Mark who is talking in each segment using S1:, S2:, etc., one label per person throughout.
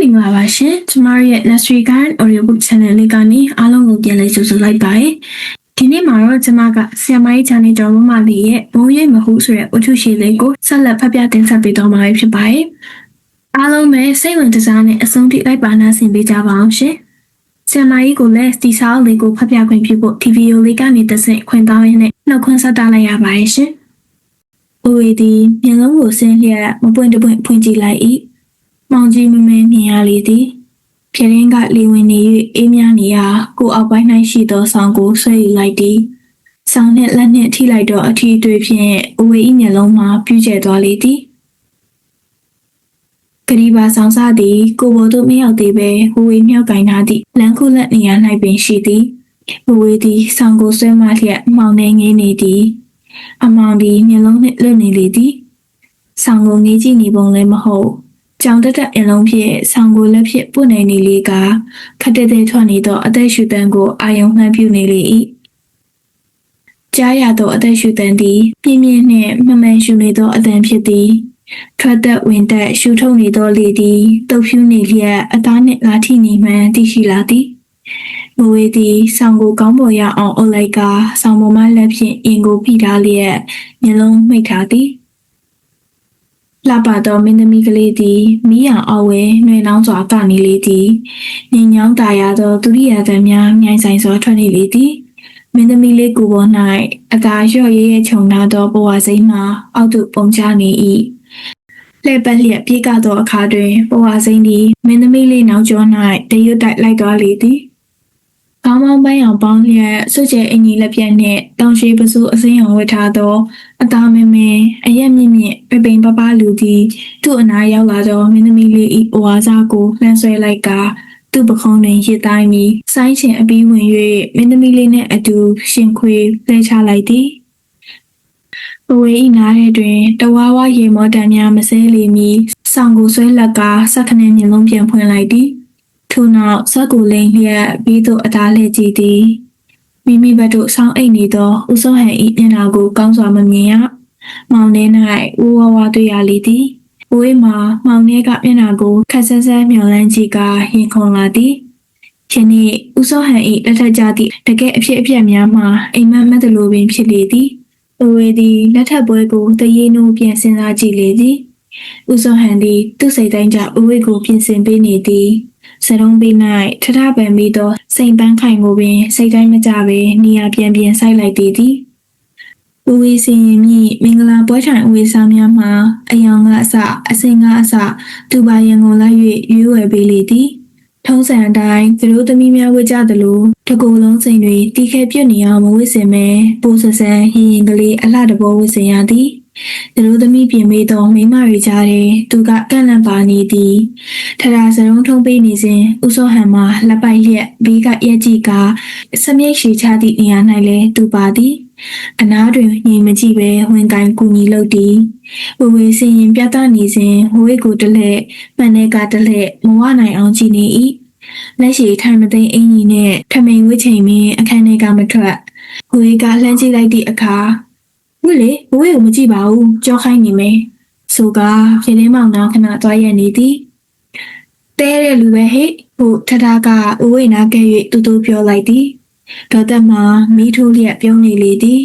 S1: မင်္ဂလာပါရှင်ကျမတို့ရဲ့ Nursery Guide Audio Book Channel လေးကနေအားလုံးကိုပြန်လည်ကြိုဆိုလိုက်ပါတယ်ဒီနေ့မှာတော့ကျမကဆီယမကြီး channel ကျော်မမလေးရဲ့ဘုံရိပ်မဟုတ်ဆိုတဲ့ဝတ္ထုရှည်လေးကိုဆက်လက်ဖတ်ပြတင်ဆက်ပေးတော့မှာဖြစ်ပါတယ်အားလုံးပဲစိတ်ဝင်စားနဲ့အဆုံးထိလိုက်ပါနာဆင်ပေးကြပါအောင်ရှင်ဆီယမကြီးကိုလည်းဒီစာအုပ်လေးကိုဖတ်ပြခွင့်ပြုဖို့ဒီဗီဒီယိုလေးကနေတစ်ဆင့်ခွင့်တောင်းရင်းနဲ့နှုတ်ခွန်းဆက်တာလိုက်ရပါတယ်ရှင်။ဦးဝေဒီမျက်လုံးကိုဆင်းလျက်မပွင့်တပွင့်ဖွင့်ကြည့်လိုက်၏။ မောင်ကြီးမမဲမြင်ရလေသည်။ဖြစ်ရင်းကလေဝင်နေ၍အေးမြနေရာကိုအောက်ပိုင်း၌ရှိသောဆောင်ကိုဆွဲယူလိုက်သည်။ဆောင်နှင့်လက်နှင့်ထိလိုက်သောအထီးတွေဖြင့်ဦးဝေ၏မျက်လုံးမှာပြူးကျဲသွားလေသည်။ကလေးပါဆောင်စားသည်ကိုဘော်တို့မရောက်သေးပဲဟိုဝေမြောက်ကင်ထားသည့်လမ်းခုလက်နေရာ၌ပင်ရှိသည်ဟိုဝေသည်ဆောင်ကိုဆွဲမှလျက်မှောင်နေငေးနေသည်အမောင်သည်မျက်လုံးနှင့်လွတ်နေလေသည်ဆောင်ကိုငေးကြည့်နေပုံလည်းမဟုတ် ကြောင်တက်တက်အလုံးဖြင့်ဆောင်ကိုလက်ဖြင့်ပုတ်နေနေလေကခက်တဲ့တဲ့ထွက်နေသောအသက်ရှူတန်းကိုအာယုံနှံပြူနေလေ၏ကြားရသောအသက်ရှူတန်းသည်ပြင်းပြင်းနှင့်မမှန်ရှူနေသောအသံဖြစ်သည်ထွက်သက်ဝင်သက်ရှူထုတ်နေသောလေသည်တုပ်ဖြူးနေလျက်အသားနှင့်လာထိနေမှန်းသိရှိလာသည်မဝေသည်ဆောင်းကိုကောင်းပေါ်ရအောင်အုပ်လိုက်ကဆောင်းပေါ်မှလက်ဖြင့်အင်ကိုဖိထားလျက်မျက်လုံးမိတ်ထားသည် လှပသောမင်းသမီးကလေးသည်မိရန်အဝဲနှွေနှောင်းစွာကနေလေသည်ညင်ညောင်းတာရသောဒုတိယသံများမြိုင်ဆိုင်စွာထွက်နေလေသည်မင်းသမီးလေးကိုယ်ပေါ်၌အသာလျော့ရဲရဲခြုံထားသောဘဝစိမ်းမှာအောက်သို့ပုံချနေ၏လှဲ့ပတ်လျက်ပြေးကသောအခါတွင်ဘဝစိမ်းသည်မင်းသမီးလေးနောက်ကျော၌တရွတ်တိုက်လိုက်သွားလေသည် ကောင်းမောင်းပန်းရောင်ပေါင်းလျက်စွကျဲအင်ကြီးလက်ပြက်နှင့်တောင်ရှိပစိုးအစင်းရောင်ဝတ်ထားသောအသားမင်းမင်းအရက်မြင့်မြင့်ပြပိန်ပပလူသည်သူ့အနားရောက်လာသောမင်းသမီးလေး၏ဘဝစားကိုလှမ်းဆွဲလိုက်ကာသူ့ပခုံးတွင်ရစ်တိုင်းပြီးဆိုင်းချင်အပီးဝင်၍မင်းသမီးလေးနှင့်အတူရှင်ခွေလဲချလိုက်သည်ဘဝဤနားထဲတွင်တဝါဝရေမောတံများမစဲလီမီဆောင်ကိုဆွဲလက်ကစက္ကနဲ့မျက်လုံးပြန်ဖွင့်လိုက်သည် ထို့နောက်ဇက်ကိုလိန်လျက်ပြီးသို့အသားလှည့်ကြည့်သည်မိမိဘက်သို့ဆောင်းအိတ်နေသောဦးစောဟန်ဤမျက်နှာကိုကောင်းစွာမမြင်ရမောင်ထဲ၌ဦးဝဝတွေ့ရလေသည်ဝေးမှာမောင်ထဲကမျက်နှာကိုခက်ဆဲဆဲမျောလန်းကြည့်ကရင်ခုန်လာသည်ယနေ့ဦးစောဟန်ဤလက်ထက်ကြသည့်တကယ်အဖြစ်အပျက်များမှာအိမ်မက်မက်သလိုပင်ဖြစ်လေသည်အဝေသည်လက်ထပ်ပွဲကိုတရေနိုးပြန်စဉ်းစားကြည့်လေသည်ဦးစောဟန်သည်သူ့စိတ်တိုင်းကြအဝေကိုပြင်ဆင်ပေးနေသည် စရုံးပေး၌ထထပန်ပြီးသောစိန်ပန်းခိုင်ကိုပင်စိတ်တိုင်းမကြပဲနေရာပြန်ပြန်ဆိုင်လိုက်သည်သည်ဦးဝေးစင်ရင်မြင့်မင်္ဂလာပွဲထိုင်အဝေးဆောင်များမှာအယောင်ကအစအစင်ကအစသူပါရင်ကိုလိုက်၍ရွေးဝယ်ပေးလေသည်ထုံးစံအတိုင်းသူတို့သမီးများဝတ်ကြသလိုတကူလုံးစိန်တွေတီးခဲပြွတ်နေအောင်မဝတ်စင်မဲပိုးဆဆန်းရင်ရင်ကလေးအလှတဘောဝတ်စင်ရသည် သူတို့သမီးပြင်ပေးသောမိမတွေကြားထဲသူကကန့်လန့်ပါနေသည်ထထာစရုံးထုံးပေးနေစဉ်ဥစောဟန်မှာလက်ပိုက်လျက်ဘေးကရက်ကြည့်ကစမြိတ်ရှိချသည့်နေရာ၌လည်းသူပါသည်အနားတွင်ငြိမ်မကြည့်ပဲဝင်ကိုင်းကူညီလုပ်သည်ဝဝေစင်ရင်ပြသနေစဉ်ဝဝေကိုတလဲမှန်တဲ့ကတလဲမဝနိုင်အောင်ကြည့်နေ၏လက်ရှိထိုင်မသိမ်းအင်ကြီးနဲ့ထမိန်ဝစ်ချိန်မင်းအခန်းထဲကမထွက်ဝဝေကလှမ်းကြည့်လိုက်သည့်အခါ ဝိလေဝဝေကိုမကြည့်ပါဘူးကြောခိုင်းနေမယ်ဆိုကပြင်းနှမောင်နာခဏသွားရနေသည်တဲတဲ့လူပဲဟဲ့ဟိုထထကဝဝေနာကဲ့၍တူတူပြောလိုက်သည်ဒေါ်သက်မှာမိထိုးလျက်ပြုံးနေလေသည်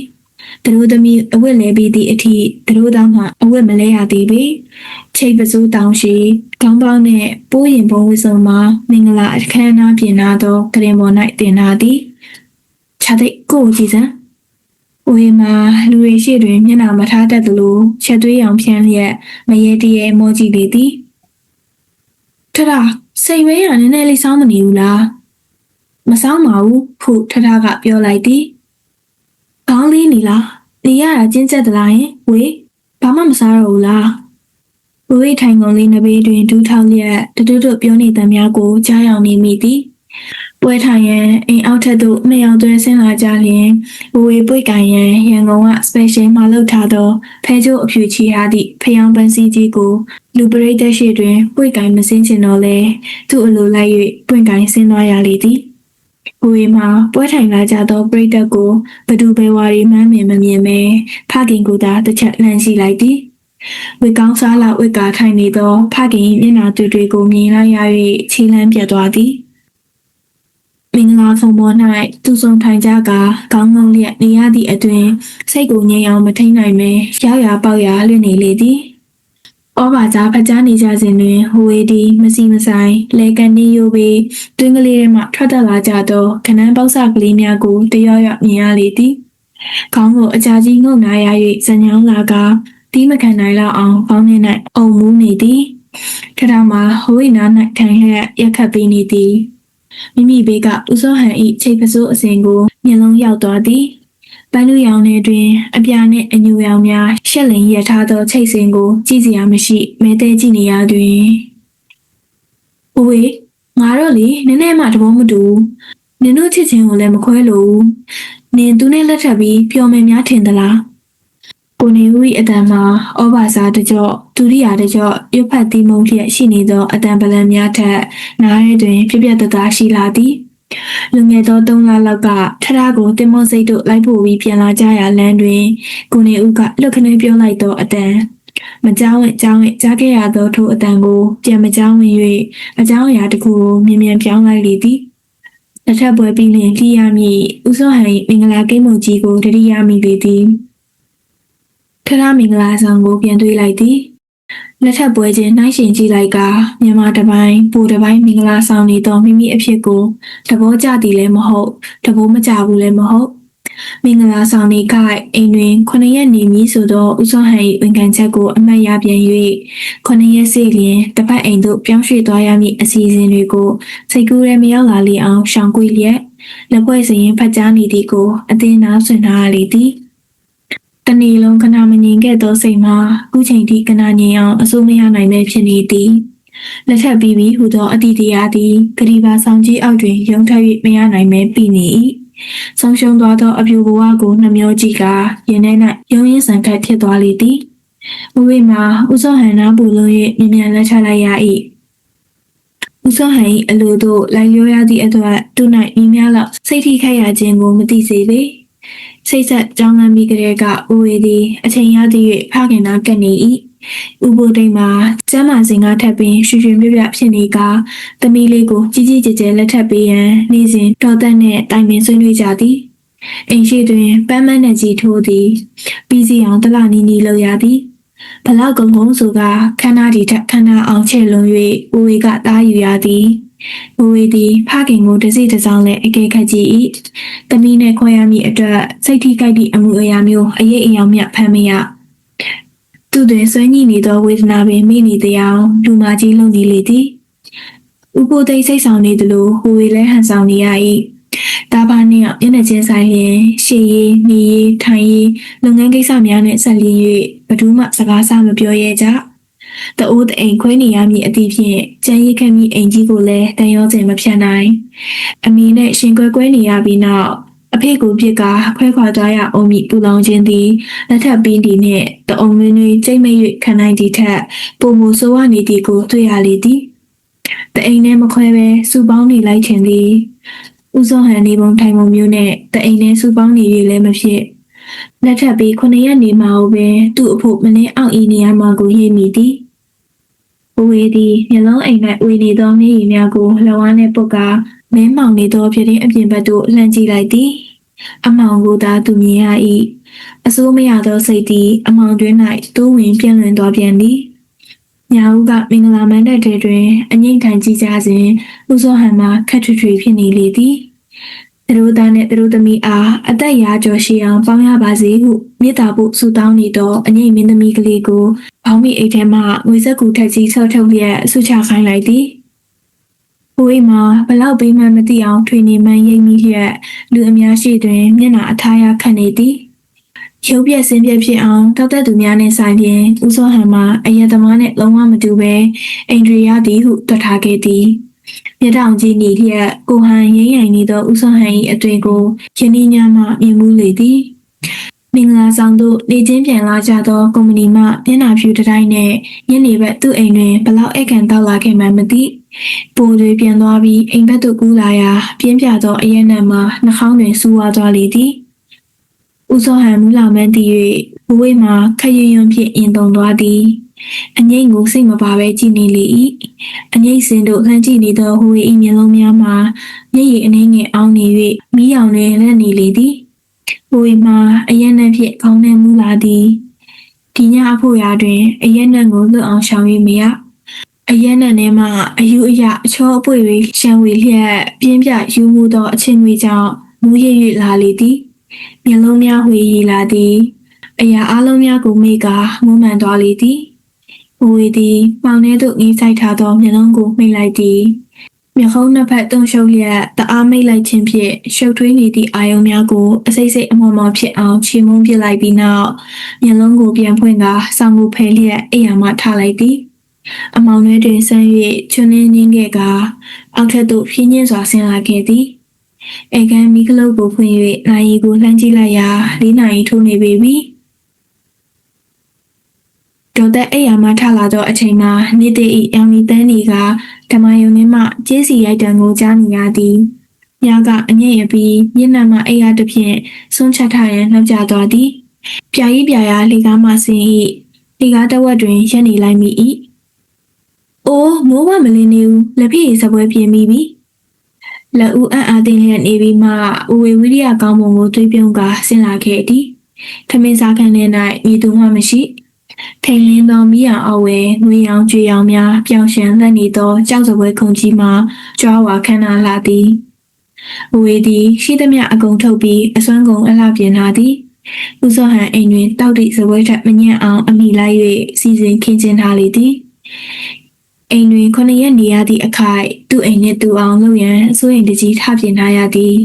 S1: သူတို့သမီးအဝတ်လဲပြီးသည့်အထိသူတို့သားမှအဝတ်မလဲရသေးပေချိတ်ပစိုးတောင်ရှိခေါင်းပေါင်းနဲ့ပိုးရင်ဘုံဝစုံမှာမင်္ဂလာအခမ်းအနားပြင်လာသောကရင်ပေါ်၌တင်လာသည်ခြားတဲ့ကိုကြည်စံ ဝေမှာလူတွေရှိတွင်မျက်နှာမထားတတ်သလိုချက်သွေးရောင်ဖြန်းလျက်မရေတရေမောကြည့်လေသည်ထထစိတ်ဝဲရနည်းနည်းလေးစောင်းမနေဘူးလားမဆောင်ပါဘူးခုထထကပြောလိုက်သည်ခေါင်းလေးနေလားနေရတာကျဉ်ကျက်သလားယင်ဝေဘာမှမစားတော့ဘူးလားဝေထိုင်ကုန်လေးနဘေးတွင်ဒူးထောက်လျက်တတူတူပြောနေသမျှကိုကြားရောက်နေမိသည် ပွဲထိုင်ရန်အိမ်အောက်ထက်သို့နှစ်ယောက်သွဲဆင်းလာကြလျင်ဝေပွေကန်ရန်ရန်ကုန်က special မှာလုပ်ထားသောဖဲကျိုးအဖြူချီထားသည့်ဖျောင်းပန်းစည်းကြီးကိုလူပရိသတ်ရှိတွင်ပွေကန်မစင်းချင်တော့လဲသူ့အလိုလိုက်၍ပွင့်ကန်ဆင်းသွားရလေသည်။ကိုရီမှာပွဲထိုင်လာကြသောပရိသတ်ကိုဘသူဘဲဝါရီမှန်းမြင်မမြင်ပဲဖခင်ကသာတစ်ချက်လှမ်းရှိလိုက်သည်ဝေကောင်းစားလာဝေကာထိုင်နေသောဖခင်၏မျက်နှာတွေ့တွေ့ကိုမြင်လိုက်ရ၍ခြေလမ်းပြတ်သွားသည် မင်္ဂလာဆောင်ပေါ်၌သူဆုံထိုင်ကြကာကောင်းကောင်းလျက်နေရသည့်အတွင်စိတ်ကိုငြိမ်အောင်မထိန်နိုင်ပဲရောက်ရပေါက်ရလွင့်နေလေသည်ဩဘာကြားဖက်ကြားနေကြစဉ်တွင်ဟိုဝေဒီမစီမဆိုင်လဲကန်နေယိုပေတွင်းကလေးထဲမှထွက်သက်လာကြသောခနန်းပေါက်စကလေးများကိုတရော့ရော့မြင်ရလေသည်ခေါင်းကိုအကြာကြီးငုံနာရ၍ဇညောင်းလာကတီးမခံနိုင်လောက်အောင်ခေါင်းထဲ၌အုံမူးနေသည်ထထမှာဟိုဝေနာ၌ထိုင်လျက်ရက်ခတ်ပေးနေသည် မိမိဘေးကဦးစောဟန်၏ချိတ်ပစိုးအစဉ်ကိုမျက်လုံးရောက်သွားသည်ပန်းလူရောင်ထဲတွင် အပြာနှင့်အညူရောင်များရှက်လင်ရထားသောချိတ်စင်ကိုကြည့်စရာမရှိမဲတဲကြည့်နေရတွင်။အိုဝေငါတို့လေနည်းနည်းမှတဘောမတူဘူး။နင်တို့ချစ်ချင်းကိုလည်းမခွဲလို့ဘူး။နင်သူနဲ့လက်ထပ်ပြီးပျော်မယ်များထင်သလား။ ကိုနေဦး၏အတန်မှာဩဘာစာတကြော့ဒုတိယတကြော့ရွတ်ဖတ်သီးမုံလျက်ရှိနေသောအတန်ပလန်များထက်နားရဲတွင် ပြပြတသားရှိလာသည်။လူငယ်သော၃လလောက်ကထထကိုတင်မောစိတ်တို့လိုက်ဖို့ပြီးပြန်လာကြရလမ်းတွင်ကိုနေဦးကလွတ်ခနဲပြောလိုက်သောအတန်မကြောက်ဝင်ကြောက်ဝင်ကြားခဲ့ရသောထိုအတန်ကိုပြန်မကြောက်ဝင်၍အကြောင်းအရာတစ်ခုကိုမြင်မြန်ပြောင်းလိုက်လေသည်လက်ထပ်ပွဲပြီးလျင်ခီးရမည်ဦးစောဟန်၏မင်္ဂလာကိတ်မုတ်ကြီးကိုတတိယမိလေသည် ထထမင်္ဂလာဆောင်ကိုပြန်တွေးလိုက်သည်လက်ထပ်ပွဲချင်းနှိုင်းရှင်ကြည့်လိုက်ကမြန်မာတစ်ပိုင်းပူတစ်ပိုင်းမင်္ဂလာဆောင်နေသောမိမိအဖြစ်ကိုတဘောကြသည်လည်းမဟုတ်တဘောမကြဘူးလည်းမဟုတ်မင်္ဂလာဆောင်နေခိုက်အိမ်တွင်ခုနှစ်ရက်နေမည်ဆိုသောဦးစောဟန်၏ဝန်ခံချက်ကိုအမှတ်ရပြန်၍ခုနှစ်ရက်စီလျင်တစ်ပတ်အိမ်သို့ပြောင်းရွှေ့သွားရမည့်အစီအစဉ်တွေကိုစိတ်ကူးရဲမရောက်လာလေအောင်ရှောင်ကွေလျက်လက်ပွဲစရင်ဖတ်ကြားနေသည်ကိုအသင်းနာဆွင်ထားရလေသည် တနေ့လုံးခဏမငြိမ်ခဲ့သောစိတ်မှာခုချိန်ထိခဏငြိမ်အောင်အစိုးမရနိုင်ပဲဖြစ်နေသည်လက်ထပ်ပြီးပြီးဟူသောအတ္တိတရားသည်ဂရီပါဆောင်ကြီးအောက်တွင်ရုံထက်၍မရနိုင်ပဲပြီးနေ၏ဆုံးရှုံးသွားသောအပြူဘဝကိုနှမျောကြည့်ကာရင်ထဲ၌ရုံရင်းဆန်ခတ်ဖြစ်သွားလေသည်ဝိဝိမှာဥစောဟန်နာပူလို့၍မြင်မြန်လက်ချလိုက်ရ၏ဥစောဟန်၏အလိုတို့လိုက်လျောရသည့်အတွက်သူ၌ဤများလောက်စိတ်ထိခိုက်ရခြင်းကိုမသိစေပေ စိတ်ဆက်ကြောင်းလမ်းပြီးကလေးကဦးဝေသည်အချိန်ရသည့်၍ဖခင်နာကပ်နေ၏ဥပိုတိမ်မှာကျမ်းမာစင်ကထပ်ပင်ရွှေရွှေပြပြဖြစ်နေကသမီးလေးကိုကြီးကြီးကျယ်ကျယ်လက်ထပ်ပေးရန်နေ့စဉ်တော်သက်နှင့်တိုင်ပင်ဆွေးနွေးကြသည်အိမ်ရှိတွင်ပန်းမန်းနဲ့ကြီးထိုးသည်ပြီးစီအောင်တလနီနီလောက်ရသည်ဘလောက်ကုံကုံဆိုကခန္ဓာဒီထက်ခန္ဓာအောင်ချဲ့လွန်၍ဦးဝေကတားယူရသည် ဦးဝေသည်ဖခင်ကိုတစိတစောင်းနဲ့အကဲခတ်ကြည့်၏တမီးနဲ့ခွဲရမည့်အတွက်စိတ်ထိခိုက်သည့်အမှုအရာမျိုးအရေးအယောင်မြဖမ်းမရသူတွင်ဆွေးညိနေသောဝေဒနာပင်မိနေသည်အောင်လူမကြီးလုံနေလေသည်ဥပိုသိမ့်စိတ်ဆောင်နေသလိုဟိုဝေလဲဟန်ဆောင်နေရ၏တာဘာနှင့်မျက်နှာချင်းဆိုင်လျင်ရှေ့ရေးနေရေးထိုင်ရေးလုပ်ငန်းကိစ္စများနှင့်ဆက်လျင်း၍ဘယ်သူမှစကားဆမပြောရဲကြ တအိုးတအိမ်ခွဲနေရမည့်အသည့်ဖြင့်ကြမ်းရိတ်ခတ်မိအိမ်ကြီးကိုလည်းတန်ရောခြင်းမဖြတ်နိုင်အမီနဲ့ရှင်ကွဲကွဲနေရပြီးနောက်အဖေကိုပြစ်ကခွဲခွာသွားရအောင်မိပူလောင်ခြင်းသည်လက်ထပ်ပင်းဒီနှင့်တအုံမင်းတွေကြိတ်မိတ်၍ခံနိုင်သည့်ထက်ပုံမူဆိုးဝါနေသည်ကိုတွေ့ရလေသည်တအိမ်နဲ့မခွဲပဲစူပေါင်းနေလိုက်ခြင်းသည်ဥစောဟန်နေပုံထိုင်ပုံမျိုးနဲ့တအိမ်နဲ့စူပေါင်းနေရလည်းမဖြစ် လက်ထပ်ပြီးခုနှစ်ရက်နေမှာကိုပဲသူ့အဖို့မနှင်းအောင်ဤနေရာမှာကိုရေးမိသည်။ဦးဝေးသည်မျက်လုံးအိမ်၌ဦးနေသောမျက်ရည်များကိုလှဝါးနှင့်ပုတ်ကာမင်းမောင်နေသောဖြစ်တဲ့အပြင်ဘက်သို့လှမ်းကြည့်လိုက်သည်။အမောင်ကိုသာသူမြင်ရ၏။အစိုးမရသောစိတ်သည် အမောင်တွင်၌တိုးဝင်ပြန့်လွင်သွားပြန်သည်။ညာဦးကမင်္ဂလာမန္တတဲတွင် အငိမ့်ခံကြည့်ကြစဉ်ဦးစောဟန်မှာခက်ထွေထွေဖြစ်နေလေသည်။ သူတို့သားနှင့်သူတို့သမီးအားအသက်ရာကျော်ရှိအောင်ပေါင်းရပါစေဟုမေတ္တာပို့ဆုတောင်းနေသောအငိမ့်မင်းသမီးကလေးကိုဘောင်းမီအိတ်ထဲမှငွေစက်ကူထက်ကြီးဆော့ထုတ်လျက်ဆုချခိုင်းလိုက်သည်။ကိုအိမ်မှာဘလောက်ပေးမှန်းမသိအောင်ထွေနေမှန်းရိပ်မိလျက်လူအများရှိတွင်မျက်နှာအထားရခတ်နေသည်။ရုပ်ပြက်စင်းပြက်ဖြစ်အောင်တောက်တဲ့သူများနဲ့ဆိုင်လျင်ဦးစောဟန်မှာအယက်သမားနဲ့လုံးဝမတူပဲအိန္ဒြေရသည်ဟုတွက်ထားခဲ့သည်။ မျက်တောင်ကြီးနေလျက်ကိုဟန်ရိမ့်ရိုင်နေသောဦးစောဟန်၏အတွေ့ကိုယနေ့ညမှမြင်မှုလေသည်။မင်္ဂလာဆောင်သို့နေချင်းပြန်လာကြသောကုမ္ပဏီမှမျက်နှာဖြူတစ်တိုင်းနဲ့ညနေဘက်သူ့အိမ်တွင်ဘလောက်အိတ်ခံတောက်လာခဲ့မှန်းမသိပိုတွေပြန်သွားပြီးအိမ်ဘက်သို့ကူးလာရာပြင်းပြသောအရက်နံမှာနှာခေါင်းတွင်စူးဝါးသွားလေသည်ဦးစောဟန်မူလာမန်းတည်၍ဘဝေးမှာခက်ရွံ့ရွံ့ဖြင့်ရင်တုံသွားသည် အငိမ့်ကိုစိတ်မပါပဲကြည်နေလေ၏အငိမ့်စင်တို့လှမ်းကြည့်နေသောဟို၏မျက်လုံးများမှာမျက်ရည်အနှင်းငယ်အောင်းနေ၍မိရောင်တွင်လက်နေလေသည်ဟို၏မှာအရက်နှံ့ဖြင့်ခေါင်းနှံမူလာသည်ဒီညအဖို့ရာတွင်အရက်နှံ့ကိုလွတ်အောင်ရှောင်၍မရအရက်နဲ့ထဲမှာအယူအယအချောအပွေတွေရှံဝေလျက်ပြင်းပြယူမှုသောအချင်းတွေကြောင့်မူးရ၍လာလေသည်မျက်လုံးများဝေရည်လာသည်အရာအလုံးများကိုမေ့ကာမူးမှန်သွားလေသည် ဝေသည်ပေါင်ထဲသို့ငေးဆိုင်ထားသောမျက်လုံးကိုမှိတ်လိုက်သည်မျက်ခုံးနှစ်ဖက်တုံရှုပ်လျက်တအားမိတ်လိုက်ခြင်းဖြင့်ရှုပ်ထွေးနေသည့်အာယုံများကိုအစိမ့်စိမ့်အမော်မော်ဖြစ်အောင်ချီမုန်းပစ်လိုက်ပြီးနောက်မျက်လုံးကိုပြန်ဖွင့်ကာစောင်းမှုဖယ်လျက်အိယာမှထားလိုက်သည်အမောင်ထဲတွင်ဆန်း၍ချွန်းနှင်းနှင်းခဲ့ကအောက်ထက်သို့ဖြင်းညင်းစွာဆင်းလာခဲ့သည်အေကန်မီကလုတ်ကိုဖွင့်၍နိုင်ရီကိုလှမ်းကြည့်လိုက်ရာလေးနိုင်ရီထိုးနေပေပြီ ဒေါ်သက်အိယာမှထလာသောအချိန်မှာနေတေဤအမ်မီတန်းဒီကဓမ္မယုံနှင်းမှကျင်းစီရိုက်တံကိုကြားနေရသည်ညကအငိမ့်ရပြီးမျက်နှာမှအိယာတစ်ဖြင့်ဆွန့်ချက်ထားရန်နှောက်ကြသွားသည်ပြာကြီးပြာရာလေကားမှဆင်း၏လေကားတစ်ဝက်တွင်ရက်နေလိုက်မိ၏။အိုးမိုးဝမလင်းနေဘူးလက်ဖေးစပွဲပြင်းပြီးပြီ။လက်ဦးအံ့အားသင်းလျက်နေပြီးမှဦးဝေဝိရိယကောင်းမွန်ကိုတွေးပြုံးကဆင်းလာခဲ့သည်။ထမင်းစားခန်းထဲ၌ဤသူမှမရှိ။ ထိန်လင်းသောမိအောင်အဝဲငွေရောင်ကြွေရောင်များပြောင်းရှန်လက်နေသောကြောက်စပွဲခုံကြီးမှကြွားဝါခန်းနာလာသည်။ဦးဝေသည်ရှိသမျှအကုန်ထုတ်ပြီးအစွမ်းကုန်အလှပြင်လာသည်။ဦးစောဟန်အိမ်တွင်တောက်တိစပွဲထက်မညံ့အောင်အမိလိုက်၍စီစဉ်ခင်းကျင်းထားလေသည်။အိမ်တွင်ခုနှစ်ရက်နေရသည့်အခိုက်သူ့အိမ်နှင့်တူအောင်လုပ်ရန်စိုးရိမ်တကြီးထပြင်ထားရသည်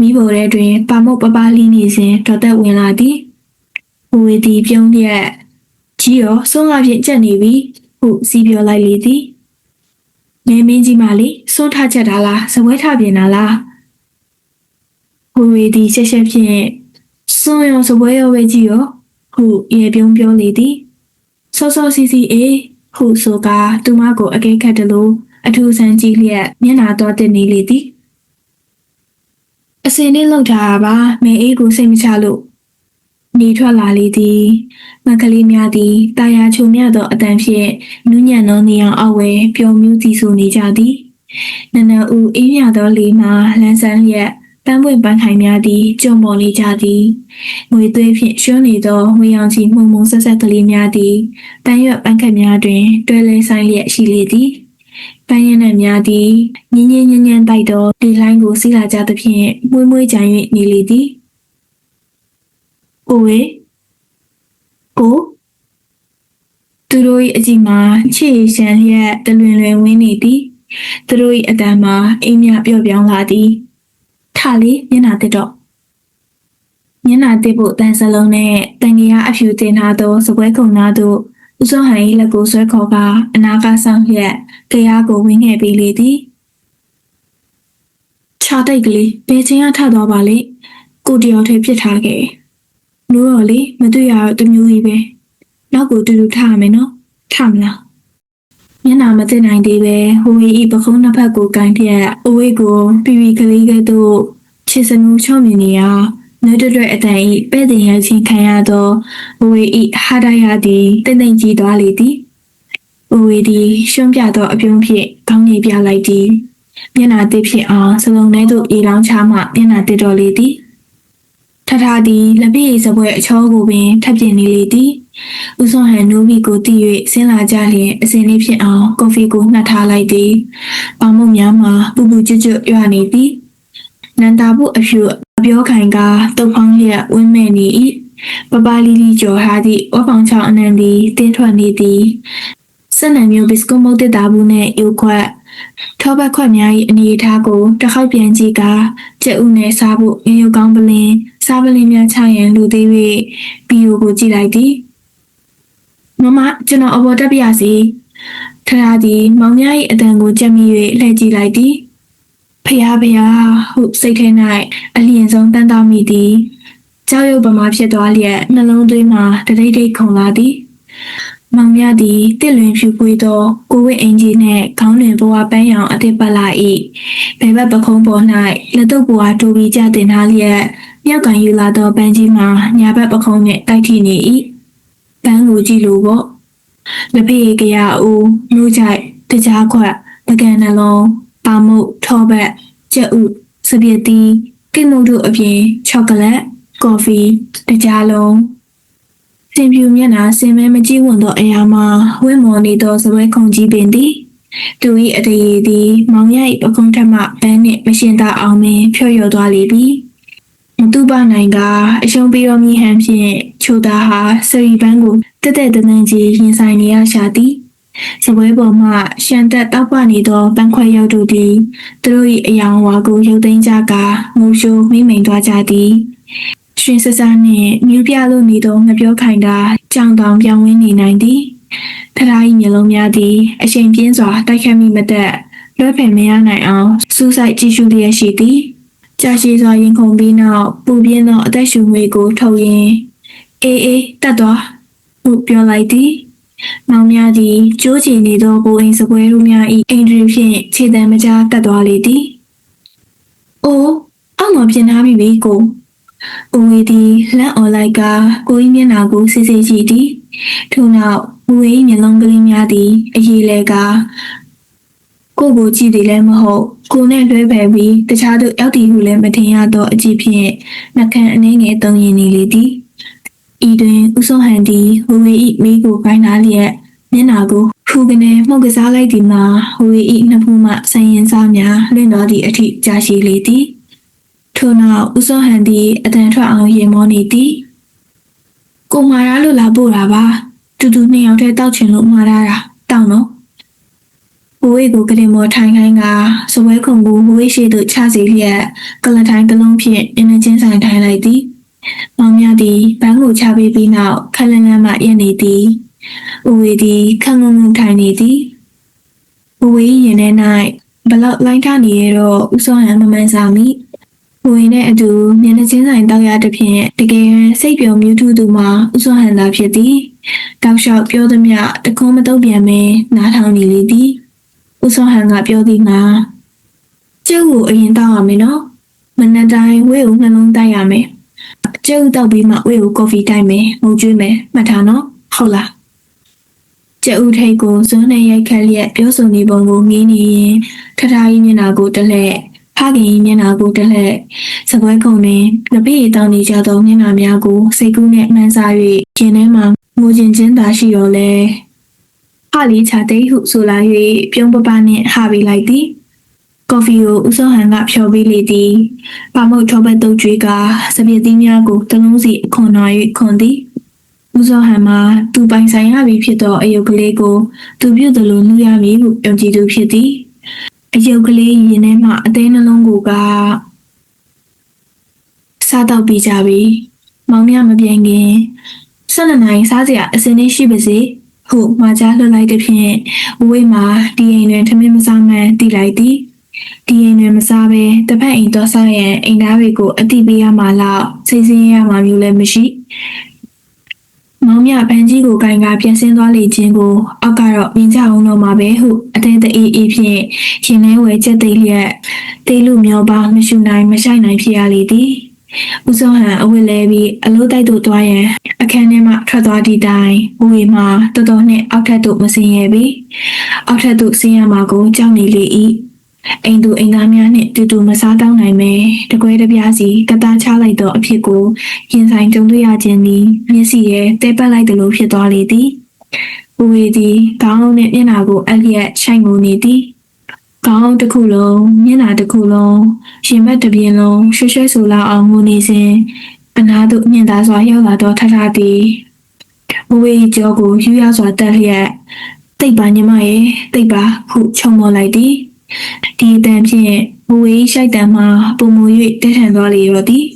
S1: မိဘထဲတွင်ပါမုတ်ပပလီနေစဉ်ဒေါ်သက်ဝင်လာသည်ဟိုဝေသည်ပြုံးလျက် ကြီးရောဆုံးလာဖြင့်ကြက်နေပြီဟုစီးပြောလိုက်လေသည်ငယ်မင်းကြီးမလေးစိုးထချက်တာလားစပွဲထပြင်တာလားဟိုဝေသည်ရှက်ရှက်ဖြင့်စွန်ရောစပွဲရောပဲကြီးရောဟုရေပြုံးပြောလေသည်စောစောစီစီအေးဟုဆိုကာသူမကိုအကဲခတ်တယ်လို့အထူးဆန်းကြည့်လျက်မျက်နာတော်တက်နေလေသည်အစင်းလေးလောက်ထားတာပါမေအေးကိုစိတ်မချလို့ နေထွက်လာလေသည်ငကလေးများသည်တာယာချုံမြသောအတန်ဖြင့်နူးညံ့သောနေအောင်အဝဲပျော်မြူးသည်ဆိုနေကြသည်နနဦးအေးမြသောလေမှလန်းဆန်းလျက်ပန်းပွင့်ပန်းခိုင်များသည်ကြုံပေါ်နေကြသည်ငွေသွေးဖြင့်ရွှန်းနေသောငွေရောင်ချီမှုန်မှုန်ဆက်ဆက်ကလေးများသည်ပန်းရွက်ပန်းခက်များတွင်တွဲလဲဆိုင်လျက်ရှိလေသည်ပန်းရည်နှံများသည်ညင်းညင်းညင်းညင်းတိုက်သောဒီလိုင်းကိုစီးလာကြသဖြင့်မွေးမွေးကြံ၍နေလေသည်။ အိုဝေကိုသူတို့၏အကြည့်မှာချေရှန်လျက်တလွင်လွင်ဝင်းနေသည်သူတို့၏အတန်မှာအိမ်မြပျော့ပြောင်းလာသည်ထလေးမျက်နှာတစ်တော့မျက်နှာတစ်ဖို့တန်စလုံးနဲ့တန်ကြီးအဖြူတင်ထားသောစပွဲခုံသားတို့ဦးစောဟန်၏လက်ကိုဆွဲခေါ်ကအနာကဆောင်လျက်ကြားကိုဝင်းခဲ့ပြီးလေသည်ခြားတိတ်ကလေးဘယ်ချင်းကထသွားပါလိကိုတယောက်တည်းဖြစ်ထားခဲ့ လို့တော့လေမတွေ့ရတော့တမျိုးကြီးပဲနောက်ကိုတူတူထရမယ်နော်ထမလားမျက်နှာမသိနိုင်သေးပဲဟိုဤပခုံးနှစ်ဖက်ကိုကင်ထက်အဝိတ်ကိုပြပြကလေးကဲ့သို့ချစ်စနူးချော့မြင်နေရာနှွေးတွဲ့အတန်ဤပဲ့တင်ရချင်းခံရသောဝေဤဟာဒယာသည်တိတ်တိတ်ကြီးသွားလေသည်ဝေသည်ရှွန့်ပြသောအပြုံးဖြင့်ခေါင်းကြီးပြလိုက်သည်မျက်နာတစ်ဖြစ်အောင်စလုံးထဲသို့အေလောင်းချမှမျက်နာတစ်တော်လေသည် ထထသည်လက်ပြည့်စပွဲအချောကိုပင်ထပ်ပြင်နေလေသည်ဦးစောဟန်နိုးမီကိုတီး၍ဆင်းလာကြလျင်အစင်လေးဖြစ်အောင်ကော်ဖီကိုနှက်ထားလိုက်သည်ပေါင်မုံများမှာပူပူကျွတ်ကျွတ်ရွနေသည်နန္တာဖို့အဖြူအပြောခိုင်ကတုပ်ဖောင်းလျက်ဝင်းမဲ့နေ၏ပပလီလီကြော်ထားသည့်ဝပောင်ချောင်းအနံသည်တင်းထွက်နေသည်ဆက်နံမျိုးဘစ်ကွတ်မုတ်တစ်တာဘူးနှင့်ယူခွက် ထောပတ်ခွက်များ၏အနေအထားကိုတစ်ခေါက်ပြန်ကြည့်ကကျက်ဥနဲ့စားဖို့ရေရုပ်ကောင်းပလင်းစားပလင်းများချရန်လူသေး၍ဗီဒီယိုကိုကြည့်လိုက်သည်မမကျွန်တော်အဘော်တက်ပြရစီထရာသည်မောင်များ၏အတန်ကိုကြက်မိ၍လှည့်ကြည့်လိုက်သည်ဖျားဖျားဟုစိတ်ထဲ၌အလျင်ဆုံးတန်းတောင်းမိသည်ကြောက်ရွံ့ပမာဖြစ်သွားလျက်နှလုံးသွင်းမှာတရိတ်ရိတ်ခုန်လာသည် မောင်မြသည်တစ်လွင်ဖြူပွေးသောကိုဝိအင်ကြီးနှင့်ခေါင်းလွင်ဘဝပန်းရောင်အသစ်ပတ်လာ၏ဘယ်ဘက်ပခုံးပေါ်၌လက်တော့ဘဝတိုးပြီးကြတင်ထားလျက်မြောက်ကန်ယူလာသောပန်းကြီးမှာညာဘက်ပခုံးနှင့်တိုက်ထိနေ၏ပန်းကိုကြည့်လို့ပေါ့လက်ဖေးကရဦးမြို့ကြိုက်တကြားခွက်ပကံနှလုံးပါမုတ်ထောပတ်ကြက်ဥစပစ်တီကိတ်မုတ်တို့အပြင်ချောကလက်ကော်ဖီတကြားလုံး စင်ပြူမျက်နှာစင်မဲမကြည့်ဝင်သောအရာမှာဝင့်မော်နေသောစပွဲခုံကြီးပင်သည်သူ၏အတရေသည်မောင်ရ၏ပကုံးထက်မှပန်းနှင့်မရှင်သာအောင်ပင်ဖြော့လျော်သွားလေပြီမတူပါနိုင်ကအရှုံးပြီးတော့မြည်ဟန်ဖြင့်ချိုသားဟာစရီပန်းကိုတက်တက်တန်းတန်းကြီးရင်ဆိုင်နေရရှာသည်စပွဲပေါ်မှရှန်တက်တောက်ပနေသောပန်းခွဲရောက်တို့သည်သူတို့၏အယောင်ဝါကိုရုပ်သိမ်းကြကာငိုရှိုးမိမ့်မိန်သွားကြသည် ရှင်စစနှင့်မြူးပြလို့နေသောငပြောခိုင်တာကြောင်တောင်ပြောင်းဝင်းနေနိုင်သည်ဖရား၏မျက်လုံးများသည်အရှိန်ပြင်းစွာတိုက်ခတ်မိမတက်လွှဲဖယ်မရနိုင်အောင်စူးစိုက်ကြည့်ရှုလျက်ရှိသည်ကြာရှည်စွာရင်ခုန်ပြီးနောက်ပူပြင်းသောအသက်ရှူငွေကိုထုတ်ရင်းအေးအေးတက်သွားဟုပြောလိုက်သည်မောင်များသည်ကြိုးချီနေသောကိုအိမ်စပွဲတို့များ၏အိမ်တွင်ဖြင့်ခြေတံမကြားတက်သွားလေသည်။အိုးအောက်မှာပြင်ထားပြီပြီကို။ ဦးဝေသည်လက်អော်လိုက်ကကိုကြီးမျက်နှာကိုစစ်စစ်ကြည့်သည်။ထို့နောက်ဦးဝေမျက်လုံးကလေးများသည်အရေးလဲကကိုကိုကြည့်သည်လည်းမဟုတ်ကိုနဲ့လွှဲဖယ်ပြီးတခြားသူရောက်တည်ဟုလည်းမထင်ရသောအကြည့်ဖြင့်နှကန်းအနှင်းငယ်တုံရင်နေလေသည်ဤတွင်ဦးစောဟန်သည်ဝေဝေ၏မိကိုကိုင်းသားလျက်မျက်နာကိုဖူကနေမှုတ်ကစားလိုက်သည်မှာဝေဝေ၏နှစ်ဖူးမှဆင်ရင်စားများလွင့်တော်သည့်အထိကြာရှိလေသည် ထို့နောက်ဦးစောဟန်သည်အတန်ထွက်အောင်ရေမောနေသည်ကိုမာရလို့လာပို့တာပါတူတူနှစ်ယောက်တည်းတောက်ချင်လို့မှားရတာတောက်နော်ဘိုး၏ကိုကလေးမော်ထိုင်ခိုင်းကစပွဲခုံကိုဘိုး၏ရှိသို့ချစီလျက်ကလထိုင်ကလုံးဖြင့်အင်းချင်းဆိုင်ထိုင်လိုက်သည်။မောင်မြသည်ဘန်းကိုချပေးပြီးနောက်ခက်လန်းလန်းမှရက်နေသည်။ဦးဝေသည်ခန့်ငုံငုံထိုင်နေသည်။ဦးဝေ၏ရင်ထဲ၌ဘလောက်လိုင်းထားနေရတော့ဦးစောဟန်မမှန်စာမိ။ ဦးဝေနဲ့အတူမျက်နှာချင်းဆိုင်တောက်ရတဲ့ဖြင့်တကယ်စိတ်ပျော်မြူးထူးသူမှာဦးစောဟန်သာဖြစ်သည်။တောက်လျှောက်ပြောသည်မြတကုံးမတုတ်ပြန်မဲနားထောင်နေလေသည်။ဦးစောဟန်ကပြောသည်မှာကျုပ်ကိုအရင်တောက်ရမယ်နော်မနက်တိုင်းဝေးကိုနှလုံးတိုက်ရမယ်ကျုပ်တောက်ပြီးမှဝေးကိုကော်ဖီတိုက်မယ်မုတ်ကျွေးမယ်မှတ်ထားနော်ဟုတ်လားကျုပ်ထိတ်ကိုဇွန်းနဲ့ရိုက်ခတ်လျက်ပြောဆိုနေပုံကိုငေးနေရင်ထထကြီးမျက်နှာကိုတစ်လှည့် ဖခင်ကြီးမျက်နှာကိုတစ်လှည့်စပွဲကုံတွင်ငပိရီတောင်းနေကြသောမျက်နှာများကိုစိတ်ကူးနဲ့မှန်းစား၍ရင်ထဲမှာငိုကျင်ခြင်းသာရှိတော်လဲဟာလီချာတိတ်ဟုဆိုလာ၍ပြုံးပပနှင့်ဟာပြီးလိုက်သည်ကော်ဖီကိုဦးစောဟန်ကဖြော်ပြီးလေသည်ပါမုတ်ထောပတ်တုပ်ကျွေးကစပစ်သီးများကိုတလုံးစီအခွန်တော်၍ခွန်သည်ဦးစောဟန်မှာသူပိုင်ဆိုင်ရပြီဖြစ်သောအယုတ်ကလေးကိုသူပြုတ်သလိုလူရမည်ဟုယုံကြည်သူဖြစ်သည် အယုတ်ကလေးရင်ထဲမှအသေးနှလုံးကိုကစားတော့ပြီးကြပြီမောင်မြမပြိန်ခင်၁၂နိုင်စားစရာအစင်းလေးရှိပါစေဟုမှာကြားလွှတ်လိုက်သည်ဖြင့်ဝဝေးမှာဒီအိမ်တွင်ထမင်းမစားမှန်းတိလိုက်သည်ဒီအိမ်တွင်မစားဘဲတစ်ဖက်အိမ်တော့စားရန်အိမ်သားတွေကိုအတိပေးရမှာလောက်စိတ်ဆင်းရဲရမှာမျိုးလည်းမရှိ မောင်မြပန်းကြီးကိုကင်ကပြန်ဆင်းသွားလေခြင်းကိုအောက်ကတော့မြင်ကြအောင်တော့မှာပဲဟုအသေးသေးအေးအေးဖြင့်ရင်ထဲဝဲချက်သိလျက်တေးလူမျောပါမရှူနိုင်မဆိုင်နိုင်ဖြစ်ရလေသည်ဦးစောဟန်အဝတ်လဲပြီးအလို့တိုက်သို့သွားရန်အခန်းထဲမှထွက်သွားသည့်တိုင်ဦးဝေမှတော်တော်နှင့်အောက်ထပ်သို့မဆင်းရပြီအောက်ထပ်သို့ဆင်းရမှာကိုကြောက်နေလေ၏ အိမ်သူအိမ်သားများနှင့်တူတူမစားတောင်းနိုင်မဲတကွဲတပြားစီကတားချလိုက်သောအဖြစ်ကိုရင်ဆိုင်ကြုံတွေ့ရခြင်းသည်မျက်စိရဲ့တဲပတ်လိုက်သလိုဖြစ်သွားလေသည်ဦးဝေသည်ခေါင်းလုံးနှင့်မျက်နှာကိုအက်လျက်ရှိုင်ငိုနေသည်ခေါင်းတစ်ခုလုံးမျက်နှာတစ်ခုလုံးရင်ဘတ်တစ်ပြင်းလုံးရွှဲရွှဲဆူလာအောင်ငိုနေစဉ်အနာသို့ညင်သာစွာရောက်လာသောထထသည်မဝေးကြောကိုယူရစွာတက်လျက်တိတ်ပါညီမရဲ့တိတ်ပါဟုချုံမော်လိုက်သည် ဒီအတန်ဖြင့်မဝေးရှိုက်တံမှာပုံမူ၍တက်ထန်သွားလေရောသည်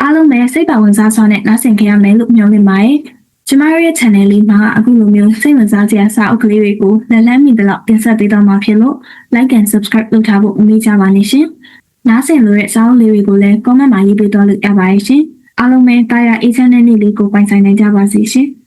S1: အားလုံးပဲစိတ်ပါဝင်စားစွာနဲ့နားဆင်ကြရမယ်လို့မျှော်လင့်ပါတယ်ကျမတို့ရဲ့ channel လေးမှာအခုလိုမျိုးစိတ်ဝင်စားစရာစာအုပ်ကလေးတွေကိုလက်လန်းမိသလောက်တင်ဆက်ပေးတော့မှာဖြစ်လို့ like and subscribe လုပ်ထားဖို့မမေ့ကြပါနဲ့ရှင်။နားဆင်လို့တဲ့စာအုပ်လေးတွေကိုလည်း comment မှာရေးပေးတော့လို့ရပါတယ်ရှင်။အားလုံးပဲတာယာ A channel လေးကိုပိုင်ဆိုင်နိုင်ကြပါစေရှင်။